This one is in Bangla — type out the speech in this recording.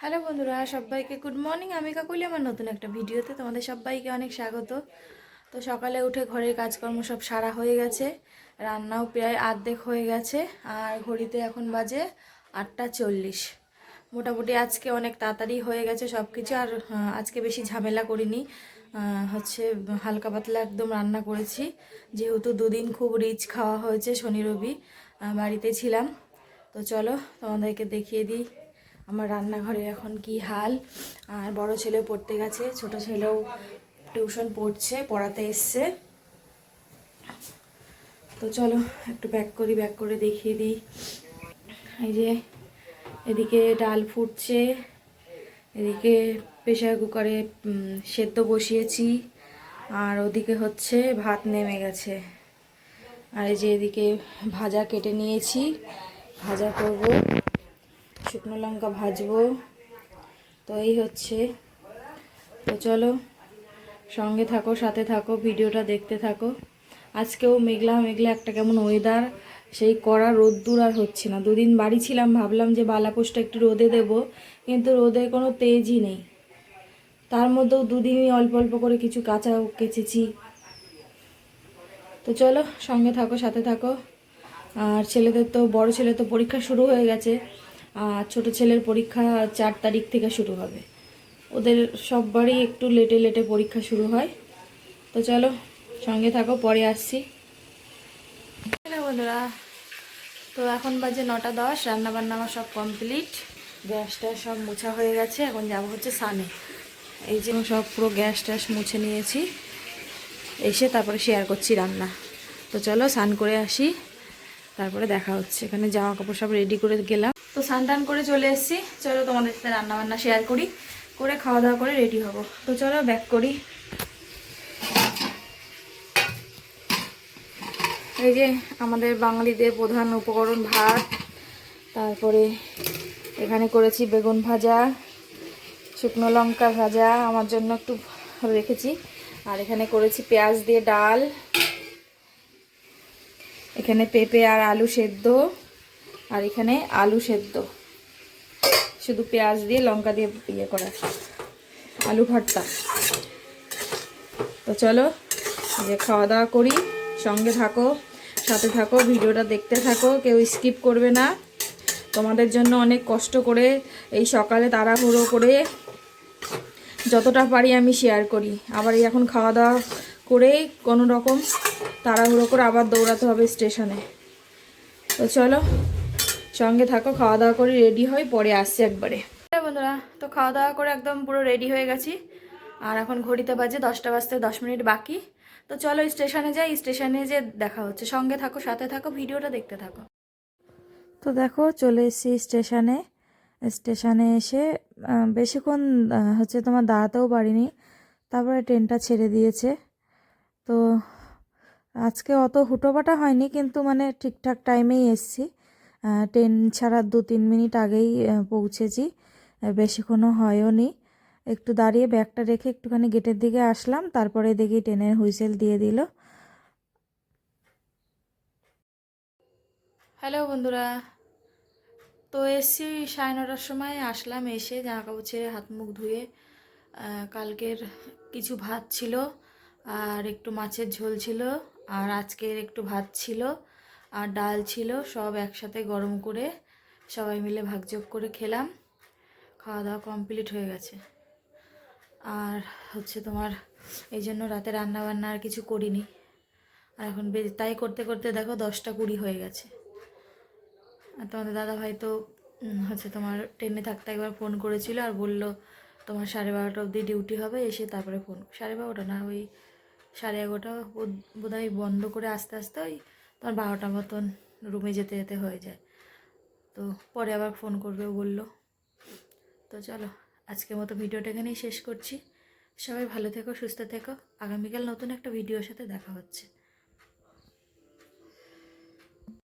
হ্যালো বন্ধুরা, সবাইকে গুড মর্নিং আমি কাকুলি, আমার নতুন একটা ভিডিওতে তোমাদের সবাইকে অনেক স্বাগত। তো সকালে উঠে ঘরের কাজকর্ম সব সারা হয়ে গেছে, রান্নাও প্রায় আর্ধেক হয়ে গেছে, আর ঘড়িতে এখন বাজে আটটা চল্লিশ। মোটামুটি আজকে অনেক তাড়াতাড়ি হয়ে গেছে সব কিছু আর আজকে বেশি ঝামেলা করিনি। হচ্ছে হালকা পাতলা একদম রান্না করেছি, যেহেতু দুদিন খুব রিচ খাওয়া হয়েছে শনি রবি বাড়িতে ছিলাম। তো চলো তোমাদেরকে দেখিয়ে দিই। আমার রান্নাঘরে এখন কি হাল? আর বড় ছেলে পড়তে গেছে, ছোট ছেলেও টিউশন পড়ছে, পড়াতে এসছে। তো চলো, একটু ব্যাক করি ব্যাক করে দেখিয়ে দিই। এই যে, এদিকে ডাল ফুটছে, এদিকে প্রেশার কুকারে সেদ্ধ বসিয়েছি। আর ওদিকে হচ্ছে ভাত নেমে গেছে। আর এই যে এদিকে ভাজা কেটে নিয়েছি, ভাজা করব। শুকনো লঙ্কা ভাজবো। তো এই হচ্ছে। তো চলো, সঙ্গে থাকো, সাথে থাকো, ভিডিওটা দেখতে থাকো। আজকেও মেঘলা মেঘলা একটা কেমন ওয়েদার সেই কড়া রোদ্দুর আর হচ্ছে না। দুদিন বাড়ি ছিলাম, ভাবলাম যে বালাপোষটা একটু রোদে দেব, কিন্তু রোদে কোনো তেজই নেই। তার মধ্যেও দুদিনই অল্প অল্প করে কিছু কাঁচাও কেচেছি। তো চলো, সঙ্গে থাকো, সাথে থাকো। আর ছেলেদের তো, বড় ছেলে তো পরীক্ষা শুরু হয়ে গেছে। ছোট ছেলের পরীক্ষা চার তারিখ থেকে শুরু হবে। ওদের সববারই একটু লেটে লেটে পরীক্ষা শুরু হয়। তো চলো, সঙ্গে থাকো, পরে আসছি। বন্ধুরা, তো এখন বাজে নটা দশ রান্না বান্না আমার সব কমপ্লিট। গ্যাসটা সব মোছা হয়ে গেছে, এখন যাব হচ্ছে সানে এই যে সব পুরো গ্যাস ট্যাস মুছে নিয়েছি, এসে তারপরে শেয়ার করছি রান্না। তো চলো স্নান করে আসি। তারপরে দেখা হচ্ছে। এখানে জামা কাপড় সব রেডি করে গেলাম। তো স্নান টান করে চলে এসেছি। চলো তোমাদের সাথে রান্না বান্না শেয়ার করি। করে খাওয়া দাওয়া করে রেডি হব। তো চলো ব্যাক করি। এই যে আমাদের বাঙালিদের প্রধান উপকরণ ভাত। তারপরে এখানে করেছি বেগুন ভাজা, শুকনো লঙ্কা ভাজা। আমার জন্য একটু রেখেছি। আর এখানে করেছি পেঁয়াজ দিয়ে ডাল। এখানে পেঁপে আর আলু সেদ্ধ, আর এখানে আলু সেদ্ধ। শুধু পেঁয়াজ দিয়ে লঙ্কা দিয়ে ইয়ে করা। আলু ভর্তা। তো চলো, যে খাওয়া দাওয়া করি, সঙ্গে থাকো, সাথে থাকো, ভিডিওটা দেখতে থাকো, কেউ স্কিপ করবে না। তোমাদের জন্য অনেক কষ্ট করে এই সকালে তাড়াহুড়ো করে যতটা পারি আমি শেয়ার করি। আবার এই এখন খাওয়া দাওয়া করে কোনো রকম তাড়াহুড়ো করে আবার দৌড়াতে হবে স্টেশনে। তো চলো, সঙ্গে থাকো খাওয়া দাওয়া করে রেডি হই, পরে আসছি একবারে। হ্যাঁ বন্ধুরা, তো খাওয়া দাওয়া করে একদম পুরো রেডি হয়ে গেছি। আর এখন ঘড়িতে বাজে দশটা বাজতে দশ মিনিট বাকি। তো চলো স্টেশনে যাই, স্টেশনে যে দেখা হচ্ছে। সঙ্গে থাকো, সাথে থাকো, ভিডিওটা দেখতে থাকো। তো দেখো, চলে এসেছি স্টেশনে। স্টেশনে এসে বেশিক্ষণ হচ্ছে তোমার দাঁড়াতেও পারিনি। তারপরে ট্রেনটা ছেড়ে দিয়েছে। তো আজকে অত হুটোপাটা হয়নি, কিন্তু মানে ঠিকঠাক টাইমেই এসছি। ট্রেন ছাড়ার দু তিন মিনিট আগেই পৌঁছেছি। বেশিক্ষণও হয়ও নি। একটু দাঁড়িয়ে ব্যাগটা রেখে একটুখানি গেটের দিকে আসলাম, তারপরে দেখি ট্রেনের হুইসেল দিয়ে দিল। হ্যালো বন্ধুরা, তো এসছি সাড়ে নটার সময়, আসলাম এসে জামা কাপড় ছেড়ে হাত মুখ ধুয়ে কালকের কিছু ভাত ছিল। আর একটু মাছের ঝোল ছিল, আর আজকের একটু ভাত ছিল, আর ডাল ছিল, সব একসাথে গরম করে সবাই মিলে ভাগযোগ করে খেলাম। খাওয়া দাওয়া কমপ্লিট হয়ে গেছে। আর হচ্ছে তোমার এই জন্য রাতে রান্না বান্না আর কিছু করিনি। আর এখন তাই করতে করতে দেখো দশটা কুড়ি হয়ে গেছে। আর তোমাদের দাদা ভাই তো হচ্ছে তোমার ট্রেনে থাকতে একবার ফোন করেছিল আর বলল, তোমার সাড়ে বারোটা অবধি ডিউটি হবে, এসে তারপরে ফোন, সাড়ে বারোটা না, ওই সাড়ে এগারোটা বোধ হয় বন্ধ করে আস্তে আস্তে ওই তোমার বারোটা মতন রুমে যেতে যেতে হয়ে যায়। তো পরে আবার ফোন করবে বলল। তো চলো, আজকের মতো ভিডিওটা এখানেই শেষ করছি। সবাই ভালো থেকো, সুস্থ থেকো। আগামীকাল নতুন একটা ভিডিওর সাথে দেখা হচ্ছে।